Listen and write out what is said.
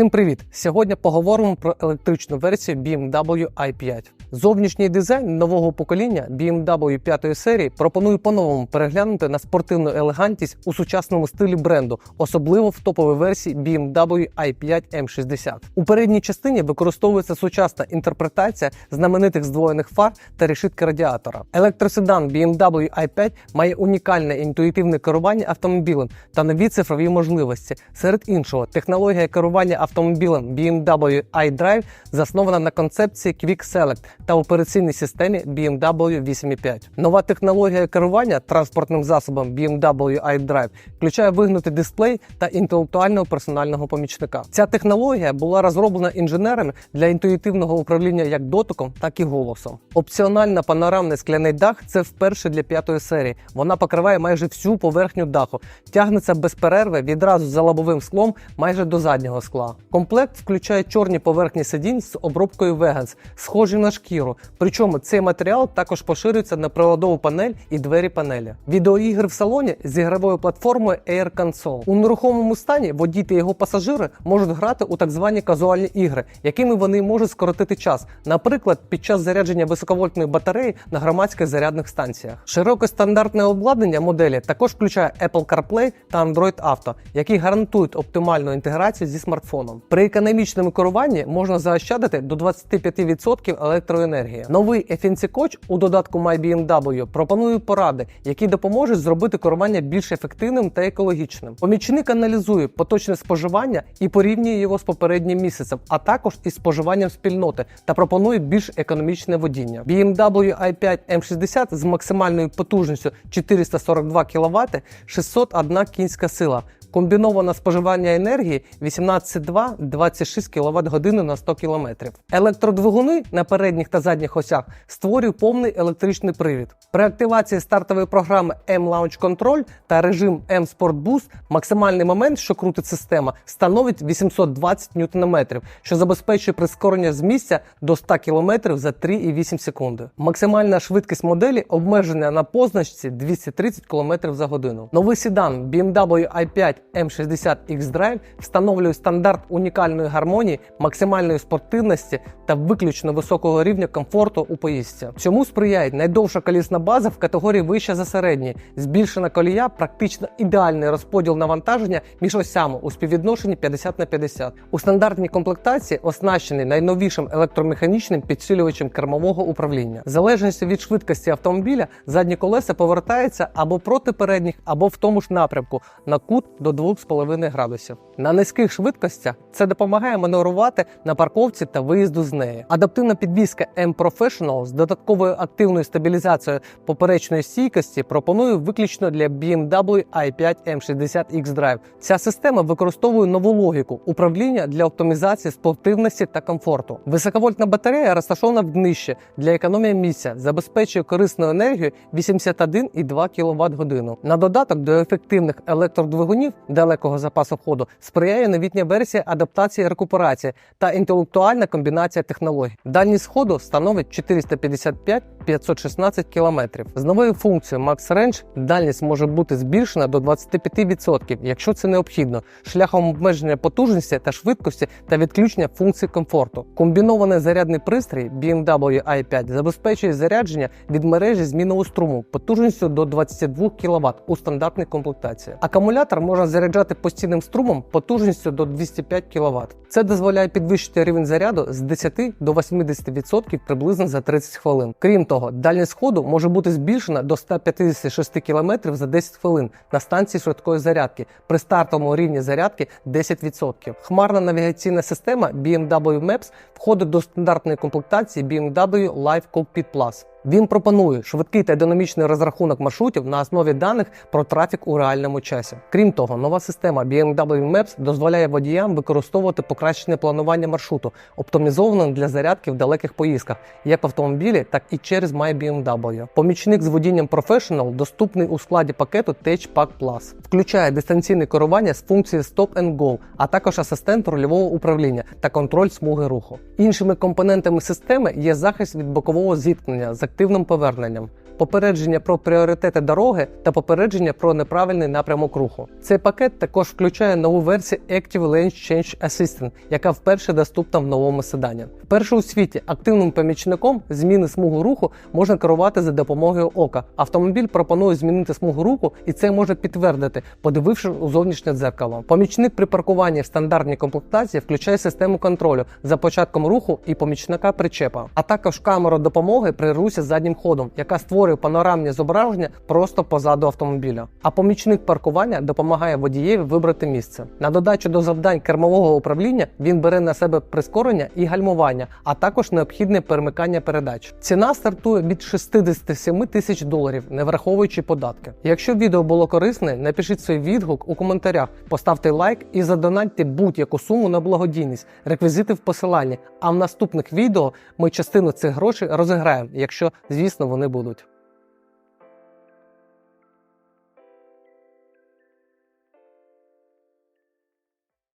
Всім привіт! Сьогодні поговоримо про електричну версію BMW i5. Зовнішній дизайн нового покоління BMW 5 серії пропонує по-новому переглянути на спортивну елегантність у сучасному стилі бренду, особливо в топовій версії BMW i5 M60. У передній частині використовується сучасна інтерпретація знаменитих здвоєних фар та решітки радіатора. Електроседан BMW i5 має унікальне інтуїтивне керування автомобілем та нові цифрові можливості. Серед іншого, технологія керування автомобілем BMW iDrive заснована на концепції Quick Select та операційній системі BMW 8.5. Нова технологія керування транспортним засобом BMW iDrive включає вигнутий дисплей та інтелектуального персонального помічника. Ця технологія була розроблена інженерами для інтуїтивного управління як дотиком, так і голосом. Опціональна панорамний скляний дах це вперше для п'ятої серії. Вона покриває майже всю поверхню даху, тягнеться без перерви відразу за лобовим склом майже до заднього скла. Комплект включає чорні поверхні сидінь з обробкою Vegans, схожі на шкіру. Причому цей матеріал також поширюється на приладову панель і двері панелі. Відеоігри в салоні з ігровою платформою Air Console. У нерухомому стані водій та його пасажири можуть грати у так звані казуальні ігри, якими вони можуть скоротити час, наприклад, під час зарядження високовольтної батареї на громадських зарядних станціях. Широке стандартне обладнання моделі також включає Apple CarPlay та Android Auto, які гарантують оптимальну інтеграцію зі смартфоном. При економічному керуванні можна заощадити до 25% електроенергії. Новий Efficiency Coach у додатку MyBMW пропонує поради, які допоможуть зробити керування більш ефективним та екологічним. Помічник аналізує поточне споживання і порівнює його з попереднім місяцем, а також із споживанням спільноти та пропонує більш економічне водіння. BMW i5 M60 з максимальною потужністю 442 кВт, 601 кінська сила. Комбіноване споживання енергії 18,2-26 кВт години на 100 км. Електродвигуни на передніх та задніх осях створюють повний електричний привід. При активації стартової програми M-Launch Control та режим M-Sport Boost максимальний момент, що крутить система, становить 820 Нм, що забезпечує прискорення з місця до 100 км за 3,8 секунди. Максимальна швидкість моделі обмежена на позначці 230 км за годину. Новий седан BMW i5 M60 X-Drive встановлює стандарт унікальної гармонії, максимальної спортивності та виключно високого рівня комфорту у поїздці. Цьому сприяє найдовша колісна база в категорії вища за середній, збільшена колія, практично ідеальний розподіл навантаження між осями у співвідношенні 50 на 50. У стандартній комплектації оснащений найновішим електромеханічним підсилювачем кермового управління. В залежності від швидкості автомобіля задні колеса повертаються або проти передніх, або в тому ж напрямку на кут до 2,5 градусів. На низьких швидкостях це допомагає маневрувати на парковці та виїзду з неї. Адаптивна підвізка M Professional з додатковою активною стабілізацією поперечної стійкості пропонує виключно для BMW i5 M60 X-Drive. Ця система використовує нову логіку управління для оптимізації спортивності та комфорту. Високовольтна батарея розташована в днище для економії місця, забезпечує корисну енергію 81,2 кВт годину. На додаток до ефективних електродвигунів далекого запасу ходу сприяє новітня версія адаптації рекуперації та інтелектуальна комбінація технологій. Дальність ходу становить 455-516 км. З новою функцією Max Range дальність може бути збільшена до 25%, якщо це необхідно, шляхом обмеження потужності та швидкості та відключення функцій комфорту. Комбінований зарядний пристрій BMW i5 забезпечує зарядження від мережі змінного струму потужністю до 22 кВт у стандартній комплектації. Акумулятор можна заряджати постійним струмом потужністю до 205 кВт. Це дозволяє підвищити рівень заряду з 10 до 80% приблизно за 30 хвилин. Крім того, дальність ходу може бути збільшена до 156 км за 10 хвилин на станції швидкої зарядки при стартовому рівні зарядки 10%. Хмарна навігаційна система BMW Maps входить до стандартної комплектації BMW Live Cockpit Plus. Він пропонує швидкий та динамічний розрахунок маршрутів на основі даних про трафік у реальному часі. Крім того, нова система BMW Maps дозволяє водіям використовувати покращене планування маршруту, оптимізоване для зарядки в далеких поїздках, як в автомобілі, так і через MyBMW. Помічник з водінням Professional доступний у складі пакету Tech Pack Plus. Включає дистанційне керування з функцією Stop and Go, а також асистент рульового управління та контроль смуги руху. Іншими компонентами системи є захист від бокового зіткнення з поверненням. Попередження про пріоритети дороги та попередження про неправильний напрямок руху. Цей пакет також включає нову версію Active Lane Change Assistant, яка вперше доступна в новому седані. Вперше у світі активним помічником зміни смугу руху можна керувати за допомогою ока. Автомобіль пропонує змінити смугу руху, і це може підтвердити, подививши у зовнішнє дзеркало. Помічник при паркуванні в стандартній комплектації включає систему контролю за початком руху і помічника причепа, а також камеру допомоги при русі заднім ходом, яка створює панорамні зображення просто позаду автомобіля. А помічник паркування допомагає водієві вибрати місце. На додачу до завдань кермового управління він бере на себе прискорення і гальмування, а також необхідне перемикання передач. Ціна стартує від 67 тисяч доларів, не враховуючи податки. Якщо відео було корисне, напишіть свій відгук у коментарях, поставте лайк і задонатьте будь-яку суму на благодійність. Реквізити в посиланні. А в наступних відео ми частину цих грошей розіграємо, якщо, звісно, вони будуть.